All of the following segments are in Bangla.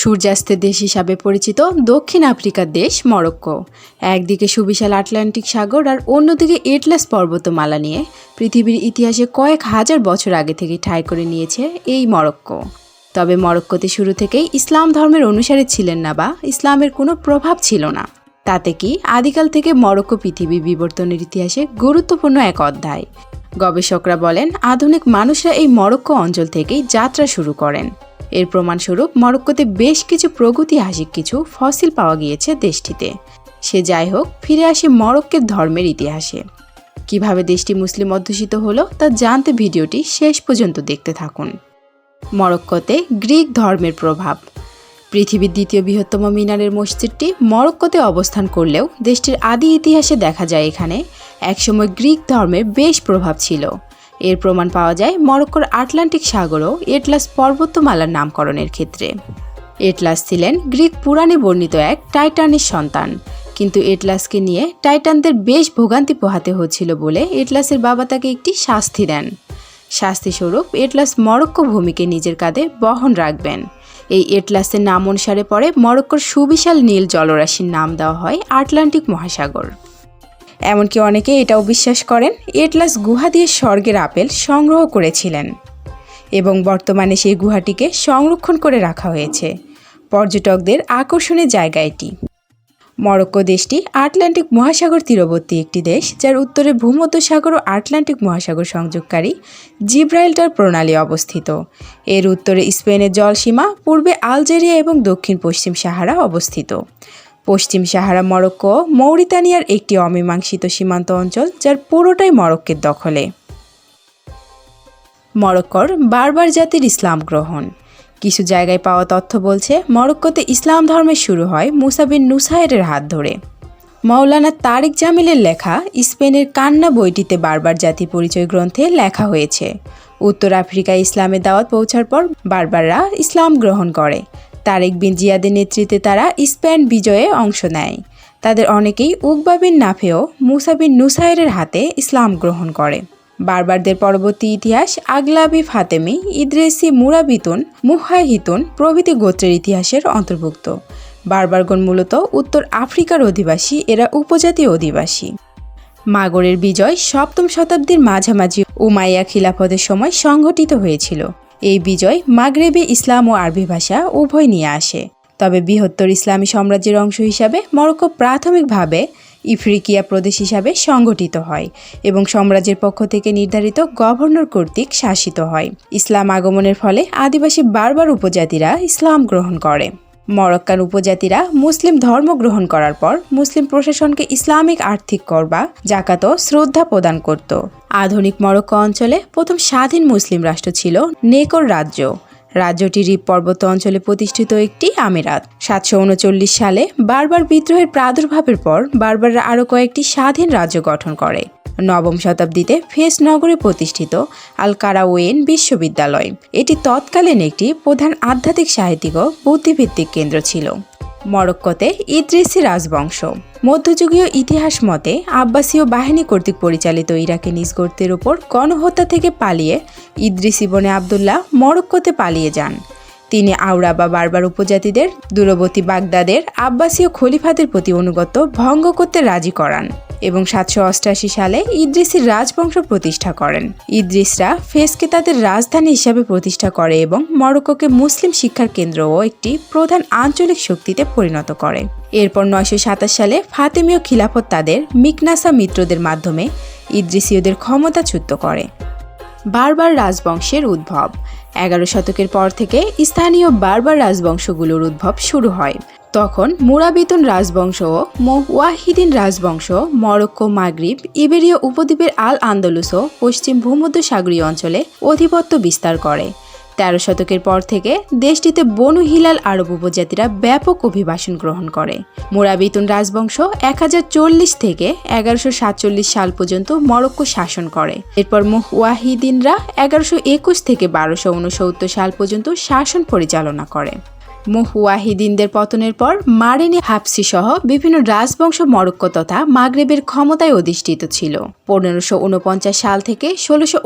সূর্যাস্তের দেশ হিসাবে পরিচিত দক্ষিণ আফ্রিকার দেশ মরক্কো। একদিকে সুবিশাল আটলান্টিক সাগর আর অন্যদিকে এটলাস পর্বতমালা নিয়ে পৃথিবীর ইতিহাসে কয়েক হাজার বছর আগে থেকে ঠাঁই করে নিয়েছে এই মরক্কো। তবে মরক্কোতে শুরু থেকেই ইসলাম ধর্মের অনুসারী ছিলেন না বা ইসলামের কোনো প্রভাব ছিল না। তাতে কি আদিকাল থেকে মরক্কো পৃথিবী বিবর্তনের ইতিহাসে গুরুত্বপূর্ণ এক অধ্যায়। গবেষকরা বলেন, আধুনিক মানুষরা এই মরক্কো অঞ্চল থেকেই যাত্রা শুরু করেন। এর প্রমাণস্বরূপ মরক্কোতে বেশ কিছু প্রগতিহাসিক কিছু ফসিল পাওয়া গিয়েছে দেশটিতে। সে যাই হোক, ফিরে আসে মরক্কের ধর্মের ইতিহাসে। কীভাবে দেশটি মুসলিম অধ্যুষিত হলো তা জানতে ভিডিওটি শেষ পর্যন্ত দেখতে থাকুন। মরক্কোতে গ্রিক ধর্মের প্রভাব। পৃথিবীর দ্বিতীয় বৃহত্তম মিনারের মসজিদটি মরক্কোতে অবস্থান করলেও দেশটির আদি ইতিহাসে দেখা যায় এখানে একসময় গ্রিক ধর্মের বেশ প্রভাব ছিল। এর প্রমাণ পাওয়া যায় মরক্কোর আটলান্টিক সাগর ও এটলাস পর্বতমালার নামকরণের ক্ষেত্রে। এটলাস ছিলেন গ্রিক পুরাণে বর্ণিত এক টাইটানের সন্তান। কিন্তু এটলাসকে নিয়ে টাইটানদের বেশ ভোগান্তি পোহাতে হচ্ছিল বলে এটলাসের বাবা তাকে একটি শাস্তি দেন। শাস্তিস্বরূপ এটলাস মরক্কো ভূমিকে নিজের কাঁধে বহন রাখবেন। এই এটলাসের নাম অনুসারে পরে মরক্কোর সুবিশাল নীল জলরাশির নাম দেওয়া হয় আটলান্টিক মহাসাগর। এমনকি অনেকে এটাও বিশ্বাস করেন, এটলাস গুহা দিয়ে স্বর্গের আপেল সংগ্রহ করেছিলেন এবং বর্তমানে সেই গুহাটিকে সংরক্ষণ করে রাখা হয়েছে। পর্যটকদের আকর্ষণের জায়গা এটি। মরক্কো দেশটি আটলান্টিক মহাসাগর তীরবর্তী একটি দেশ, যার উত্তরে ভূমধ্যসাগর ও আটলান্টিক মহাসাগর সংযোগকারী জিব্রাইল্টার প্রণালী অবস্থিত। এর উত্তরে স্পেনের জলসীমা, পূর্বে আলজেরিয়া এবং দক্ষিণ পশ্চিম সাহারা অবস্থিত। পশ্চিম সাহারা, মরক্কো, মৌরিতানিয়ার একটি অমীমাংসিত সীমান্ত অঞ্চল যার পুরোটাই মরক্কের দখলে। মরক্কোর বারবার জাতির ইসলাম গ্রহণ। কিছু জায়গায় পাওয়া তথ্য বলছে, মরক্কোতে ইসলাম ধর্মের শুরু হয় মুসাবিন নুসাইরের হাত ধরে। মৌলানা তারিক জামিলের লেখা স্পেনের কান্না বইটিতে বারবার জাতি পরিচয় গ্রন্থে লেখা হয়েছে। উত্তর আফ্রিকায় ইসলামের দাওয়াত পৌঁছার পর বারবাররা ইসলাম গ্রহণ করে। তারেক বিন জিয়াদের নেতৃত্বে তারা স্পেন বিজয়ে অংশ নেয়। তাদের অনেকেই উকবা বিন নাফেও মুসা বিন নুসাইরের হাতে ইসলাম গ্রহণ করে। বারবারদের পরবর্তী ইতিহাস আগলাবি ফাতেমি, ইদ্রেসি মুরাবিতুন মুহাহিতুন প্রভৃতি গোত্রের ইতিহাসের অন্তর্ভুক্ত। বারবারগণ মূলত উত্তর আফ্রিকার অধিবাসী, এরা উপজাতীয় অধিবাসী। মাগরের বিজয় সপ্তম শতাব্দীর মাঝামাঝি উমাইয়া খিলাফতের সময় সংঘটিত হয়েছিল। এই বিজয় মাগরেবে ইসলাম ও আরবি ভাষা উভয় নিয়ে আসে। তবে বৃহত্তর ইসলামী সাম্রাজ্যের অংশ হিসাবে মরক্কো প্রাথমিকভাবে ইফ্রিকিয়া প্রদেশ হিসাবে সংগঠিত হয় এবং সাম্রাজ্যের পক্ষ থেকে নির্ধারিত গভর্নর কর্তৃক শাসিত হয়। ইসলাম আগমনের ফলে আদিবাসী বারবার উপজাতিরা ইসলাম গ্রহণ করে। মরক্কান উপজাতিরা মুসলিম ধর্ম গ্রহণ করার পর মুসলিম প্রশাসনকে ইসলামিক আর্থিক কর বা জাকাত ও শ্রদ্ধা প্রদান করত। আধুনিক মরক্কো অঞ্চলে প্রথম স্বাধীন মুসলিম রাষ্ট্র ছিল নেকর রাজ্য। রাজ্যটি রিপ পর্বত অঞ্চলে প্রতিষ্ঠিত একটি আমিরাত। সাতশো উনচল্লিশ সালে বারবার বিদ্রোহের প্রাদুর্ভাবের পর বারবাররা আরও কয়েকটি স্বাধীন রাজ্য গঠন করে। নবম শতাব্দীতে ফেস নগরে প্রতিষ্ঠিত আল কারাওয়েন বিশ্ববিদ্যালয়। এটি তৎকালীন একটি প্রধান আধ্যাত্মিক সাহিত্যিক ও বুদ্ধিভিত্তিক কেন্দ্র ছিল। মরক্কোতে ইদ্রিসি রাজবংশ। মধ্যযুগীয় ইতিহাস মতে আব্বাসীয় বাহিনী কর্তৃক পরিচালিত ইরাকে নিজ গর্তের ওপর গণহত্যা থেকে পালিয়ে ইদ্রিস বনে আবদুল্লাহ মরক্কোতে পালিয়ে যান। তিনি আওড়া বা বারবার উপজাতিদের, দূরবর্তী বাগদাদের, আব্বাসীয় খলিফাদের প্রতি অনুগত ভঙ্গ করতে রাজি করান। এবং সাতশো অষ্টাশি সালে ইদ্রিসির রাজবংশ প্রতিষ্ঠা করেন। ইদ্রিসরা ফেসকে তাদের রাজধানী হিসাবে প্রতিষ্ঠা করে এবং মরক্কোকে মুসলিম শিক্ষার কেন্দ্র ও একটি প্রধান আঞ্চলিক শক্তিতে পরিণত করে। এরপর নয়শো সাতাশ সালে ফাতেমীয় খিলাফত তাদের মিকনাসা মিত্রদের মাধ্যমে ইদ্রিসীয়দের ক্ষমতাচ্যুত করে। বারবার রাজবংশের উদ্ভব। এগারো শতকের পর থেকে স্থানীয় বারবার রাজবংশগুলোর উদ্ভব শুরু হয়। তখন মুরাবিতুন রাজবংশ ও ওয়াহিদিন রাজবংশ, মরক্কো, মাগরিব, ইবেরীয় উপদ্বীপের আল আন্দোলুস ও পশ্চিম ভূমধ্যসাগরীয় অঞ্চলে আধিপত্য বিস্তার করে। তেরো শতকের পর থেকে দেশটিতে বনু হিলাল আরব উপজাতিরা ব্যাপক অভিবাসন গ্রহণ করে। মুরাবিতুন রাজবংশ এক হাজার চল্লিশ থেকে এগারোশো সাল পর্যন্ত মরক্কো শাসন করে। এরপর মুহ ওয়াহিদিনরা এগারোশো থেকে বারোশো সাল পর্যন্ত শাসন পরিচালনা করে। মুহুয়াহিদিনদের পতনের পর মারেনি হাফসি সহ বিভিন্ন রাজবংশ মরক্কো তথা মাগরেবের ক্ষমতায় অধিষ্ঠিত ছিল। পনেরোশো সাল থেকে ষোলোশো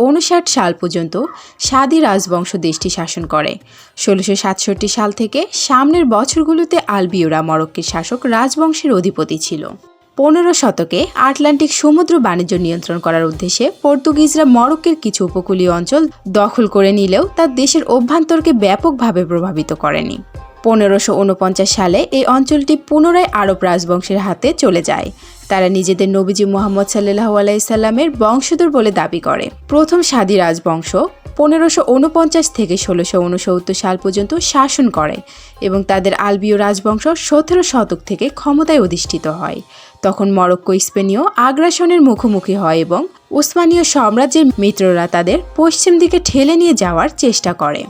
সাল পর্যন্ত সাদি রাজবংশ দেশটি শাসন করে। ষোলোশো সাল থেকে সামনের বছরগুলোতে আলবিওরা মরক্কের শাসক রাজবংশের অধিপতি ছিল। পনেরো শতকে আটলান্টিক সমুদ্র বাণিজ্য নিয়ন্ত্রণ করার উদ্দেশ্যে পর্তুগিজরা মরক্কের কিছু উপকূলীয় অঞ্চল দখল করে নিলেও তার দেশের অভ্যন্তরকে ব্যাপকভাবে প্রভাবিত করেনি। পনেরোশো উনপঞ্চাশ সালে এই অঞ্চলটি পুনরায় আরব রাজবংশের হাতে চলে যায়। তারা নিজেদের নবীজি মোহাম্মদ সাল্লাহ আলাইসাল্লামের বংশধর বলে দাবি করে। প্রথম সাদি রাজবংশ পনেরোশো উনপঞ্চাশ থেকে ষোলোশো উনসত্তর সাল পর্যন্ত শাসন করে এবং তাদের আলবীয় রাজবংশ সতেরো শতক থেকে ক্ষমতায় অধিষ্ঠিত হয়। তখন মরক্কো, স্পেনীয় আগ্রাসনের মুখোমুখি হয় এবং উসমানীয় সাম্রাজ্যের মিত্ররা তাদের পশ্চিম দিকে ঠেলে নিয়ে যাওয়ার চেষ্টা করে।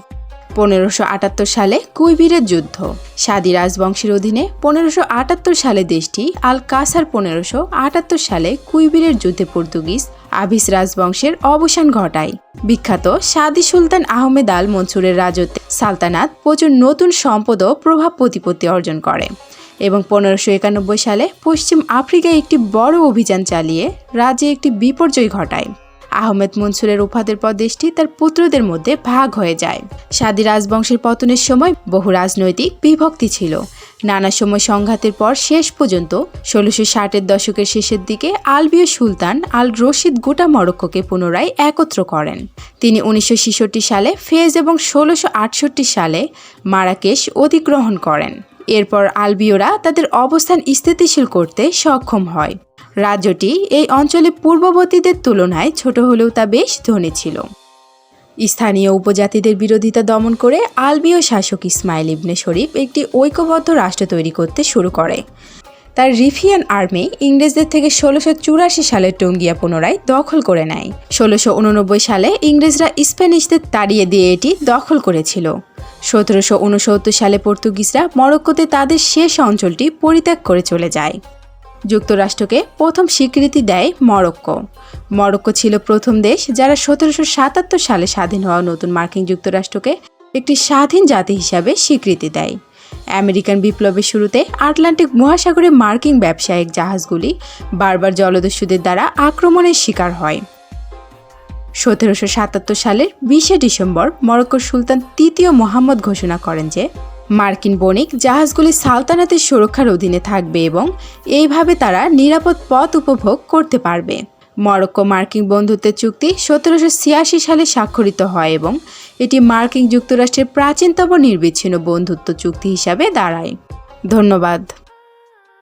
পনেরোশো আটাত্তর সালে কুইবিরের যুদ্ধ। সাদি রাজবংশের অধীনে পনেরোশো আটাত্তর সালে দেশটি আল কাসার পনেরোশো আটাত্তর সালে কুইবিরের যুদ্ধে পর্তুগিজ আভিস রাজবংশের অবসান ঘটায়। বিখ্যাত সাদি সুলতান আহমেদ আল মনসুরের রাজত্বে সালতানাত প্রচুর নতুন সম্পদ ও প্রভাব প্রতিপত্তি অর্জন করে এবং পনেরোশো একানব্বই সালে পশ্চিম আফ্রিকায় একটি বড় অভিযান চালিয়ে রাজ্যে একটি বিপর্যয় ঘটায়। আহমেদ মনসুরের উপাদের পর দেশটি তার পুত্রদের মধ্যে ভাগ হয়ে যায়। সাদি রাজবংশের পতনের সময় বহু রাজনৈতিক বিভক্তি ছিল। নানা সময় সংঘাতের পর শেষ পর্যন্ত ষোলোশো ষাটের দশকের শেষের দিকে আলবীয় সুলতান আল রশিদ গোটা মরক্কোকে পুনরায় একত্র করেন। তিনি উনিশশো সালে ফেজ এবং ষোলোশো সালে মারাকেশ অধিগ্রহণ করেন। এরপর আলবীয়রা তাদের অবস্থান স্থিতিশীল করতে সক্ষম হয়। রাজ্যটি এই অঞ্চলে পূর্ববর্তীদের তুলনায় ছোট হলেও তা বেশ ধনী ছিল। স্থানীয় উপজাতিদের বিরোধিতা দমন করে আলবীয় শাসক ইসমাইল ইবনে শরীফ একটি ঐক্যবদ্ধ রাষ্ট্র তৈরি করতে শুরু করে। তার রিফিয়ান আর্মি ইংরেজদের থেকে ষোলোশো চুরাশি সালে টঙ্গিয়া পুনরায় দখল করে নেয়। ষোলোশো উননব্বই সালে ইংরেজরা স্প্যানিশদের তাড়িয়ে দিয়ে এটি দখল করেছিল। সতেরোশো উনসত্তর সালে পর্তুগিজরা মরক্কোতে তাদের শেষ অঞ্চলটি পরিত্যাগ করে চলে যায়। যুক্তরাষ্ট্রকে প্রথম স্বীকৃতি দেয় মরক্কো। মরক্কো ছিল প্রথম দেশ যারা সতেরোশো সাতাত্তর সালে স্বাধীন হওয়া নতুন মার্কিন যুক্তরাষ্ট্রকে একটি স্বাধীন জাতি হিসাবে স্বীকৃতি দেয়। আমেরিকান বিপ্লবের শুরুতে আটলান্টিক মহাসাগরে মার্কিন ব্যবসায়িক জাহাজগুলি বারবার জলদস্যুদের দ্বারা আক্রমণের শিকার হয়। সতেরোশো সাতাত্তর সালের বিশে ডিসেম্বর মরক্কোর সুলতান তৃতীয় মোহাম্মদ ঘোষণা করেন যে মার্কিন বণিক জাহাজগুলি সালতানাতের সুরক্ষার অধীনে থাকবে এবং এইভাবে তারা নিরাপদ পথ উপভোগ করতে পারবে। মরক্কো মার্কিন বন্ধুত্বের চুক্তি সতেরোশো ছিয়াশি সালে স্বাক্ষরিত হয় এবং এটি মার্কিন যুক্তরাষ্ট্রের প্রাচীনতম নির্বিচ্ছিন্ন বন্ধুত্ব চুক্তি হিসাবে দাঁড়ায়। ধন্যবাদ।